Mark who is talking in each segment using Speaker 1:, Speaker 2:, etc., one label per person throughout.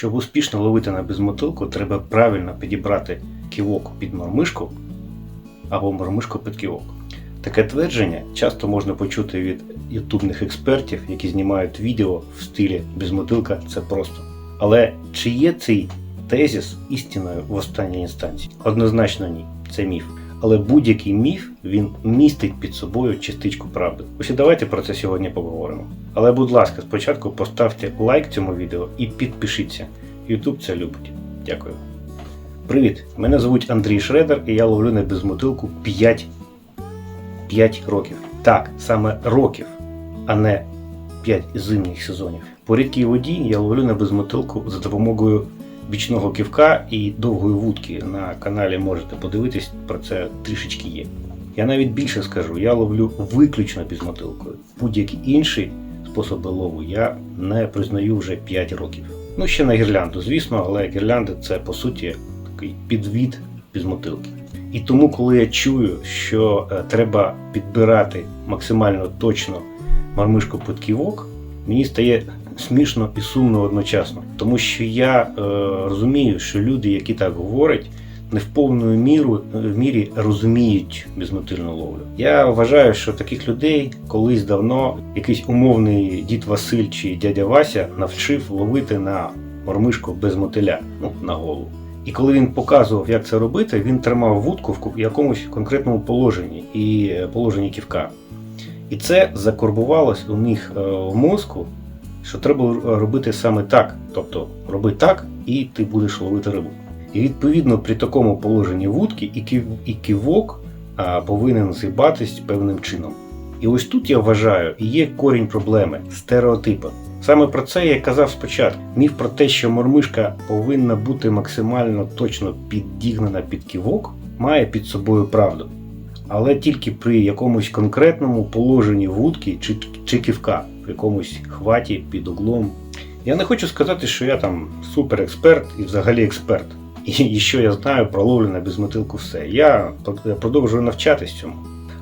Speaker 1: Щоб успішно ловити на безмотилку, треба правильно підібрати ківок під мормишку або мормишку під ківок. Таке твердження часто можна почути від ютубних експертів, які знімають відео в стилі безмотилка це просто. Але чи є цей тезіс істиною в останній інстанції? Однозначно ні, це міф. Але будь-який міф він містить під собою частичку правди. Ось і давайте про це сьогодні поговоримо. Але, будь ласка, спочатку поставте лайк цьому відео і підпишіться. YouTube це любить. Дякую. Привіт! Мене звуть Андрій Шредер, і я ловлю на безмотилку 5, 5 років. Так, саме років, а не 5 зимніх сезонів. По рідкій воді я ловлю на безмотилку за допомогою бічного ківка і довгої вудки. На каналі можете подивитись, про це трішечки є. Я навіть більше скажу, я ловлю виключно безмотилкою. Будь-які інші способи лову я не признаю вже 5 років. Ну, ще на гірлянду, звісно, але гірлянди це по суті такий підвід безмотилки. І тому, коли я чую, що е, треба підбирати максимально точно мармишку під ківок, мені стає смішно і сумно одночасно. Тому що я е, розумію, що люди, які так говорять, не в повною міру в мірі розуміють безмотильну ловлю. Я вважаю, що таких людей колись давно якийсь умовний дід Василь чи дядя Вася навчив ловити на мормишку без мотиля, ну на голову. І коли він показував, як це робити, він тримав вудку в якомусь конкретному положенні і е, положенні ківка. І це закорбувалось у них е, в мозку, що треба робити саме так. Тобто роби так, і ти будеш ловити рибу. І відповідно при такому положенні вудки і ків, і ківок а, повинен згибатись певним чином. І ось тут я вважаю, є корінь проблеми стереотипи. Саме про це я казав спочатку. Міф про те, що мормишка повинна бути максимально точно піддігнена під ківок, має під собою правду. Але тільки при якомусь конкретному положенні вудки чи, чи ківка, якомусь хваті під углом. Я не хочу сказати, що я там суперексперт і взагалі експерт. І, що я знаю про ловлю на безмотилку все. Я продовжую навчатись цьому.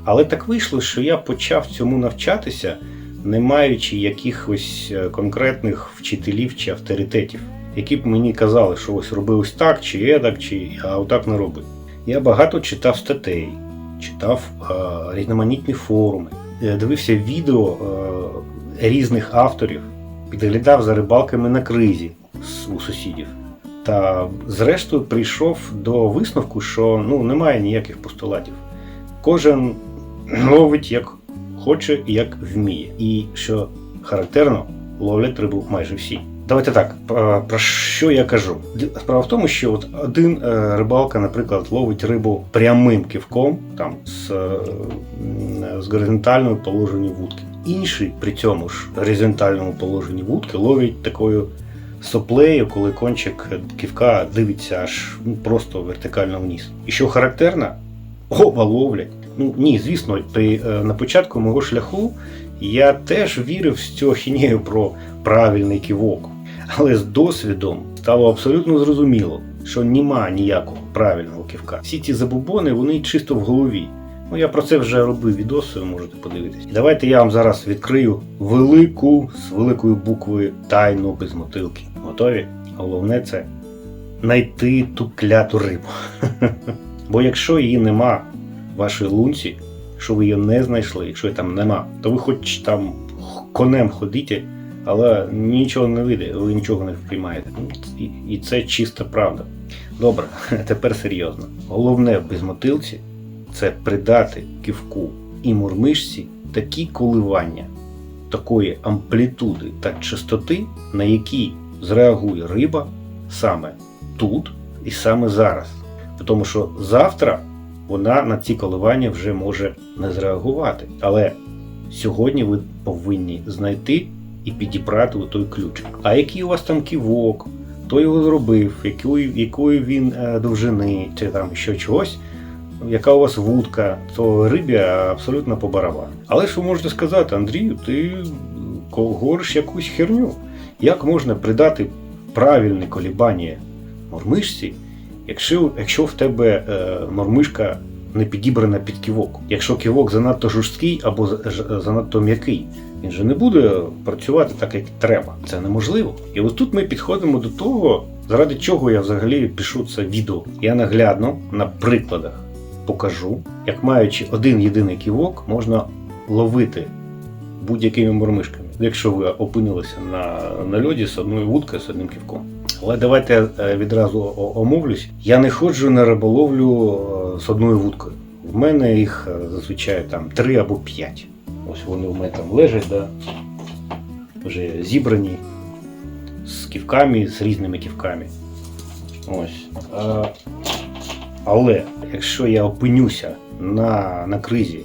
Speaker 1: Але так вийшло, що я почав цьому навчатися, не маючи якихось е, конкретних вчителів чи авторитетів, які б мені казали, що ось роби ось так, чи едак, чи а отак не роби. Я багато читав статей, читав е, різноманітні форуми, е, дивився відео різних авторів, підглядав за рибалками на кризі у сусідів. Та зрештою прийшов до висновку, що ну, немає ніяких постулатів. Кожен ловить як хоче і як вміє. І що характерно, ловлять рибу майже всі. Давайте так, про що я кажу? Справа в тому, що от один рибалка, наприклад, ловить рибу прямим кивком, там з, з горизонтальною положенням вудки. Інший при цьому ж горизонтальному положенні вудки ловить такою соплею, коли кончик ківка дивиться аж ну, просто вертикально вниз. І що характерно, оба ловлять. Ну ні, звісно, при, на початку мого шляху я теж вірив в цю ахінею про правильний ківок. Але з досвідом стало абсолютно зрозуміло, що нема ніякого правильного ківка. Всі ці забубони, вони чисто в голові. Ну, я про це вже робив відоси, можете подивитись. І давайте я вам зараз відкрию велику з великої букви тайну без мотилки. Готові? Головне це знайти ту кляту рибу. Бо якщо її нема в вашій лунці, якщо ви її не знайшли, якщо її там нема, то ви хоч там конем ходите, але нічого не вийде, ви нічого не вприймаєте. І це чиста правда. Добре, тепер серйозно. Головне в безмотилці це придати ківку і мурмишці такі коливання, такої амплітуди та частоти, на які зреагує риба саме тут і саме зараз. Тому що завтра вона на ці коливання вже може не зреагувати. Але сьогодні ви повинні знайти і підібрати той ключик. А який у вас там ківок, хто його зробив, якої, якої він е, довжини, чи там ще чогось. Яка у вас вудка, то рибі абсолютно по барабану. Але ж ви можете сказати, Андрію, ти говориш якусь херню. Як можна придати правильне колібання мормишці, якщо якщо в тебе е, мормишка не підібрана під ківок. Якщо ківок занадто жорсткий або занадто м'який, він же не буде працювати так, як треба. Це неможливо. І ось тут ми підходимо до того, заради чого я взагалі пишу це відео. Я наглядно на прикладах покажу, як маючи один єдиний ківок, можна ловити будь-якими мормишками, якщо ви опинилися на, на льоді з одною вудкою, з одним ківком. Але давайте я е, відразу омовлюсь. Я не ходжу на риболовлю е, з одною вудкою. В мене їх е, зазвичай там три або п'ять. Ось вони в мене там лежать, да? вже зібрані з ківками, з різними ківками. Ось. Але якщо я опинюся на, на кризі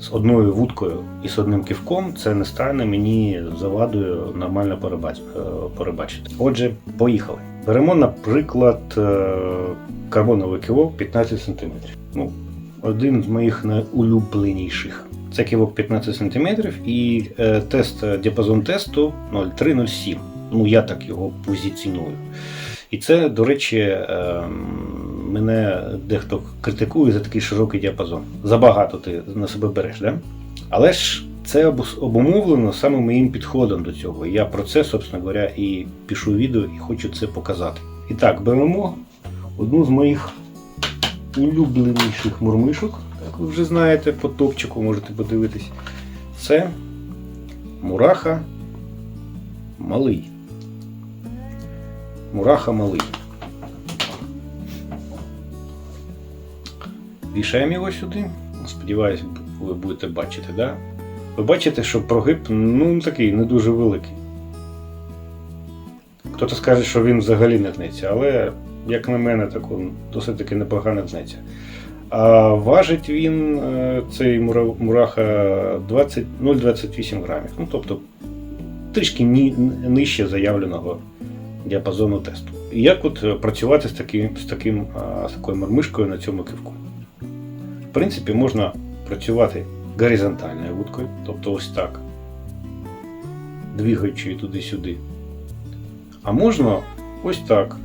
Speaker 1: з одною вудкою і з одним ківком, це не стане мені завадою нормально е, перебачити. Отже, поїхали. Беремо, наприклад, е, карбоновий ківок 15 см. Ну, один з моїх найулюбленіших. Це ківок 15 см і е, тест, діапазон тесту 0,3-0,7. Ну, я так його позиціоную. І це, до речі, ем, мене дехто критикує за такий широкий діапазон. Забагато ти на себе береш, да? Але ж це обумовлено саме моїм підходом до цього. Я про це, собственно говоря, і пишу відео і хочу це показати. І так, беремо одну з моїх улюбленіших мурмишок, як ви вже знаєте, по топчику можете подивитись. Це мураха малий. Мураха малий. Вішаємо його сюди. Сподіваюсь, ви будете бачити, да? Ви бачите, що прогиб ну, такий не дуже великий. Хтось скаже, що він взагалі не гнеться, але, як на мене, так він досить таки непогано гнеться. А важить він, е, цей мураха 20 0,28 грамів. Ну, тобто трішки нижче заявленого діапазону тесту. І як от е, працювати з, таким, з, таким, з такою мармишкою на цьому кивку? В принципі, можна працювати горизонтальною вудкою, тобто ось так, двигаючи туди-сюди. А можна ось так.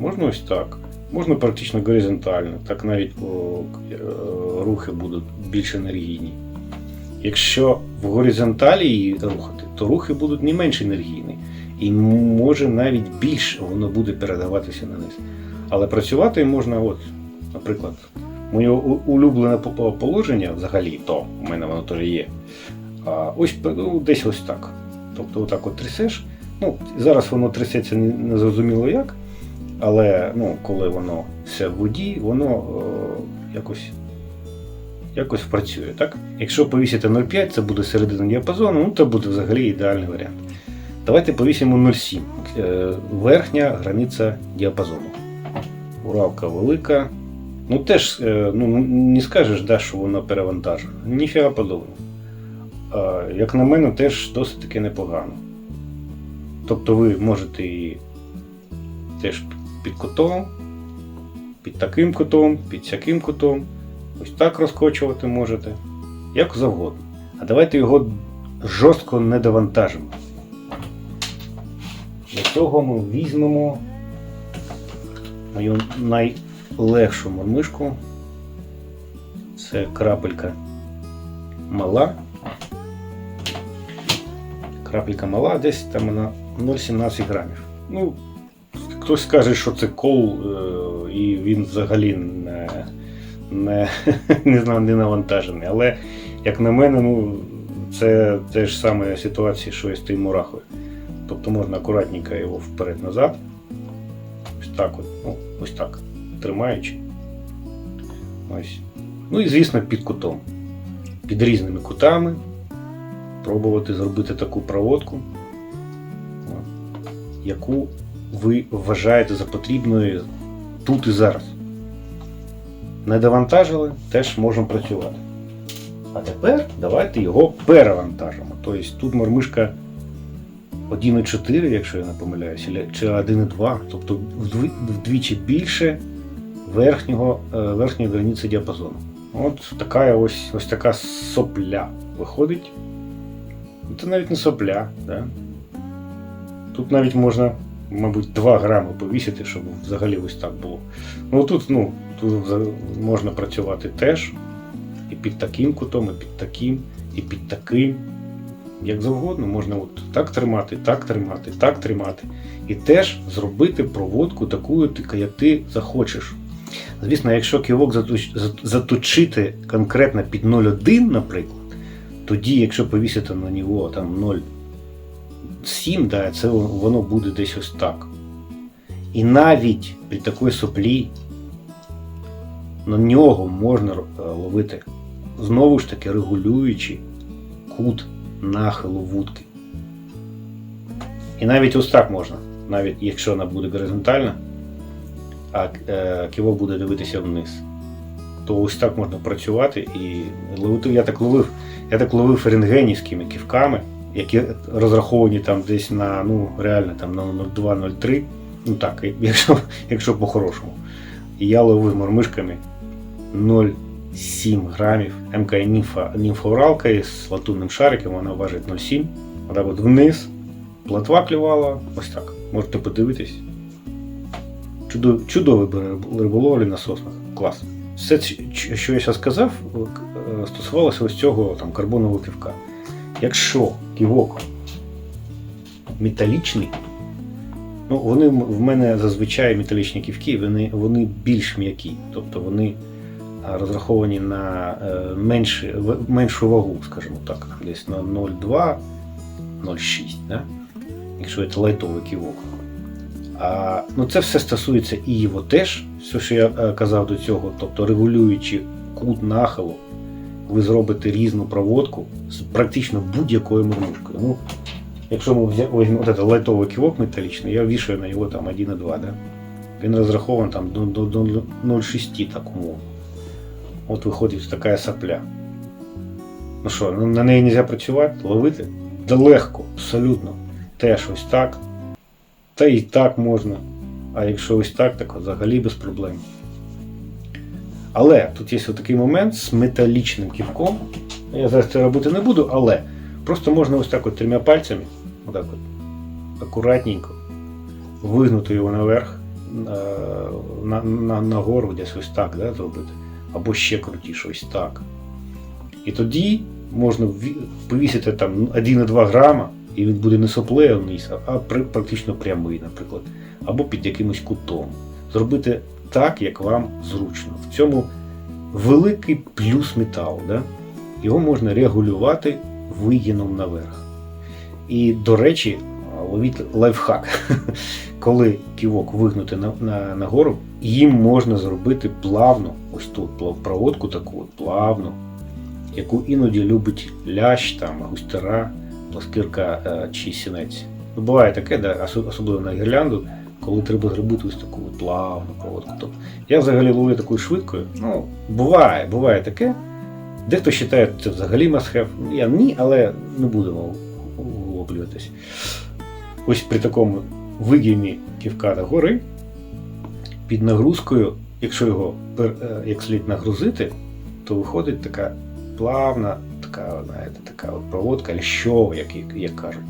Speaker 1: Можна ось так. Можна практично горизонтально, так навіть е, рухи будуть більш енергійні. Якщо в горизонталі її рухати, то рухи будуть не менш енергійні. І може навіть більше воно буде передаватися на низ. Але працювати можна, от, наприклад, моє улюблене по- по- положення взагалі, то у мене воно теж є. А ось ну, десь ось так. Тобто отак от трясеш. Ну, зараз воно трясеться не, не зрозуміло як, але ну, коли воно все в воді, воно о, якось, якось працює. Так? Якщо повісити 0,5, це буде середина діапазону, ну це буде взагалі ідеальний варіант. Давайте повісимо 0,7. Е, Верхня границя діапазону. Уралка велика. Ну теж е, ну, не скажеш, да, що воно перевантажено. Ніфіга подобного. Як на мене, теж досить таки непогано. Тобто ви можете її теж під кутом, під таким кутом, під сяким кутом, ось так розкочувати можете, як завгодно. А давайте його жорстко не довантажимо. Для цього ми візьмемо мою найлегшу мормишку. Це крапелька мала. Крапелька мала, десь там вона 0,17 грамів. Ну, хтось скаже, що це кол, е, і він взагалі не, не, не, не навантажений. Але, як на мене, ну, це те ж саме ситуація, що і з тим мурахою. Тобто можна акуратненько його вперед-назад. Ось так от, ну, ось так, тримаючи. Ось. Ну і звісно під кутом. Під різними кутами. Пробувати зробити таку проводку, яку ви вважаєте за потрібною тут і зараз. Не довантажили, теж можемо працювати. А тепер давайте його перевантажимо. Тобто тут мормишка 1,4, якщо я не помиляюся, чи 1,2, тобто вдвічі більше верхнього, е, верхньої границі діапазону. От така ось, ось така сопля виходить. Це навіть не сопля. Да? Тут навіть можна мабуть, 2 грами повісити, щоб взагалі ось так було. Ну тут, ну, тут можна працювати теж і під таким кутом, і під таким, і під таким. Як завгодно, можна от так тримати, так тримати, так тримати. І теж зробити проводку таку, як ти захочеш. Звісно, якщо ківок заточити конкретно під 0,1, наприклад, тоді, якщо повісити на нього там 0,7, да, це воно буде десь ось так. І навіть при такій соплі на нього можна е, ловити знову ж таки регулюючи кут нахилу вудки. І навіть ось так можна, навіть якщо вона буде горизонтальна, а е, ківок буде дивитися вниз, то ось так можна працювати і. Я так ловив, я так ловив рентгенівськими ківками, які розраховані там десь на ну реально там на 0,2-0,3. Ну так, якщо, якщо по-хорошому. І я ловив мормишками 0,7 грамів. МК німфа, німфоуралка із латунним шариком, вона важить 0,7. Отак от вниз. Платва клювала. Ось так. Можете подивитись. Чудовий, чудовий риболовлі на соснах. Клас. Все, що я зараз сказав, е, стосувалося ось цього там, карбонового ківка. Якщо ківок металічний, ну, вони в мене зазвичай металічні ківки, вони, вони більш м'які. Тобто вони розраховані на е, менше, в- меншу вагу, скажімо так, десь на 0,2, 0,6, да? якщо це лайтовий ківок. Ну, це все стосується і його теж, все, що я е, казав до цього, тобто регулюючи кут нахилу, ви зробите різну проводку з практично будь-якою мормушкою. Ну, якщо ми візьмемо от лайтовий ківок металічний, я вішаю на його там 1,2, да? він розрахований там до, до, до 0,6 так умовно. От виходить така сапля. Ну що, на неї не можна працювати, ловити? Да легко, абсолютно. Теж ось так. Та і так можна. А якщо ось так, так взагалі без проблем. Але тут є такий момент з металічним ківком. Я зараз це робити не буду, але просто можна ось так от трьома пальцями, отак от, акуратненько, вигнути його наверх, е, на, на, нагору десь ось так да, зробити. Або ще крутіше, ось так. І тоді можна повісити там 1,2 грама, і він буде не соплею вниз, а практично прямий, наприклад, або під якимось кутом. Зробити так, як вам зручно. В цьому великий плюс металу. Да? Його можна регулювати вигином наверх. І, до речі, ловіть лайфхак. Коли ківок вигнути на, на, нагору, їм можна зробити плавно, ось тут проводку таку от, плавно, яку іноді любить лящ, там, густера, пласкирка е, чи сінець. Ну, буває таке, да, особливо на гірлянду, коли треба зробити ось таку плавну проводку. Тобто, я взагалі ловлю такою швидкою. Ну, буває, буває таке. Дехто вважає, це взагалі must-have. Я ні, але не будемо углублюватись. Ось при такому вигині ківка до гори, під нагрузкою, якщо його е, як слід нагрузити, то виходить така плавна, така, знаєте, така проводка лящова, як, як, кажуть.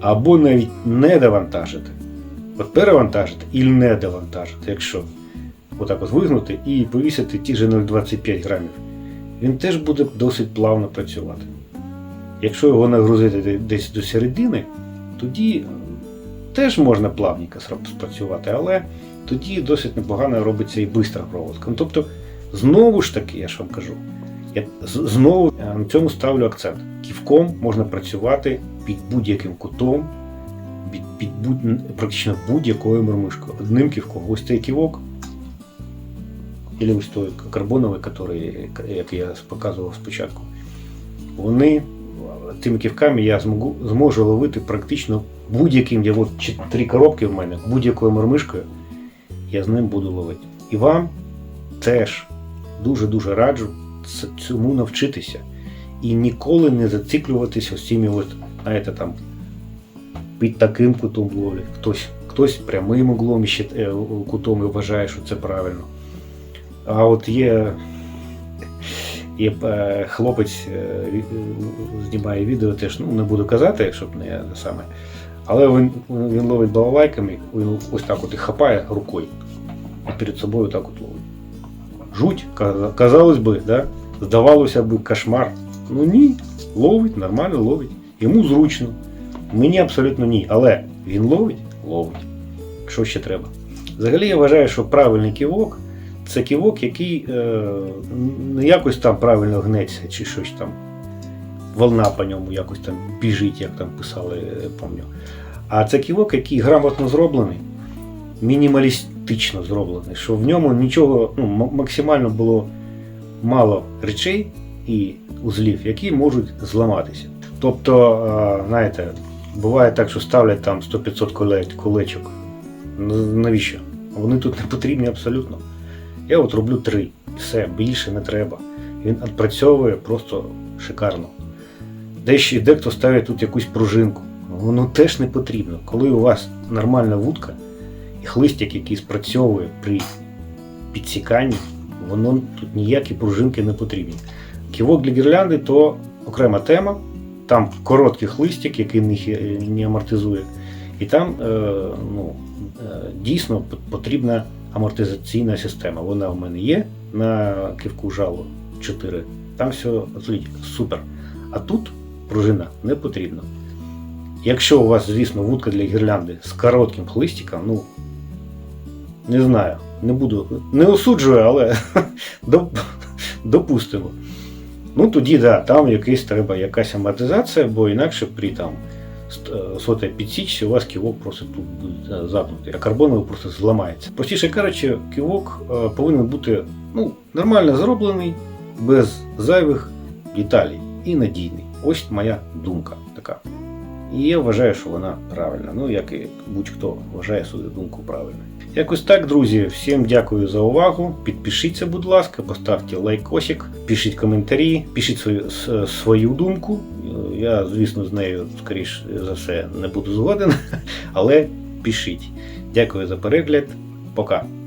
Speaker 1: Або навіть не довантажити. От перевантажити і не довантажити, якщо отак от вигнути і повісити ті ж 0,25 грамів. Він теж буде досить плавно працювати. Якщо його нагрузити десь до середини, тоді теж можна плавненько спрацювати, але тоді досить непогано робиться і бистра проводка. Ну, тобто, знову ж таки, я ж вам кажу, я знову е, на цьому ставлю акцент. Ківком можна працювати під будь-яким кутом, під, під будь, практично будь-якою мормишкою. Одним ківком. Ось цей ківок, або ось той карбоновий, який, який я показував спочатку. Вони тими ківками я зможу, зможу ловити практично будь-яким. Я от три коробки в мене, будь-якою мормишкою я з ним буду ловити. І вам теж дуже-дуже раджу цьому навчитися. І ніколи не зациклюватися цими от, знаєте, там, під таким кутом ловлі. Хтось, хтось прямим углом ще е, кутом і вважає, що це правильно. А от є, є е, хлопець е, знімає відео, теж ну, не буду казати, щоб не саме. Але він, він ловить балалайками, він ось так от і хапає рукою. І перед собою так от ловить. Жуть, казалось би, да? здавалося б, кошмар. Ну ні, ловить, нормально ловить. Йому зручно. Мені абсолютно ні. Але він ловить, ловить. Що ще треба? Взагалі я вважаю, що правильний ківок це ківок, який е, не якось там правильно гнеться чи щось там. Волна по ньому якось там біжить, як там писали, е, пам'ятаю. А це ківок, який грамотно зроблений, мінімалістично зроблений, що в ньому нічого ну, максимально було мало речей і узлів, які можуть зламатися. Тобто, знаєте, буває так, що ставлять там 100-500 коле- колечок. Навіщо? Вони тут не потрібні абсолютно. Я от роблю три. Все, більше не треба. Він відпрацьовує просто шикарно. Дещо дехто ставить тут якусь пружинку. Воно теж не потрібно. Коли у вас нормальна вудка хлистик, який спрацьовує при підсіканні, воно тут ніякі пружинки не потрібні. Ківок для гірлянди то окрема тема. Там короткий хлистик, який не, амортизує. І там е, ну, е, дійсно потрібна амортизаційна система. Вона в мене є на кивку жало 4. Там все отлично, супер. А тут пружина не потрібна. Якщо у вас, звісно, вудка для гірлянди з коротким хлистиком, ну не знаю, не буду, не осуджую, але допустимо. Ну тоді да, там якийсь треба якась амортизація, бо інакше при там сотій підсічці у вас ківок просто тут буде загнутий, а карбоновий просто зламається. Простіше кажучи, ківок е, повинен бути ну, нормально зроблений, без зайвих деталей і надійний. Ось моя думка така. І я вважаю, що вона правильна. Ну, як і будь-хто вважає свою думку правильною. Якось так, друзі. Всім дякую за увагу. Підпишіться, будь ласка, поставте лайкосик, пишіть коментарі, пишіть свою, свою думку. Я, звісно, з нею, скоріш за все, не буду згоден, але пишіть. Дякую за перегляд. Пока.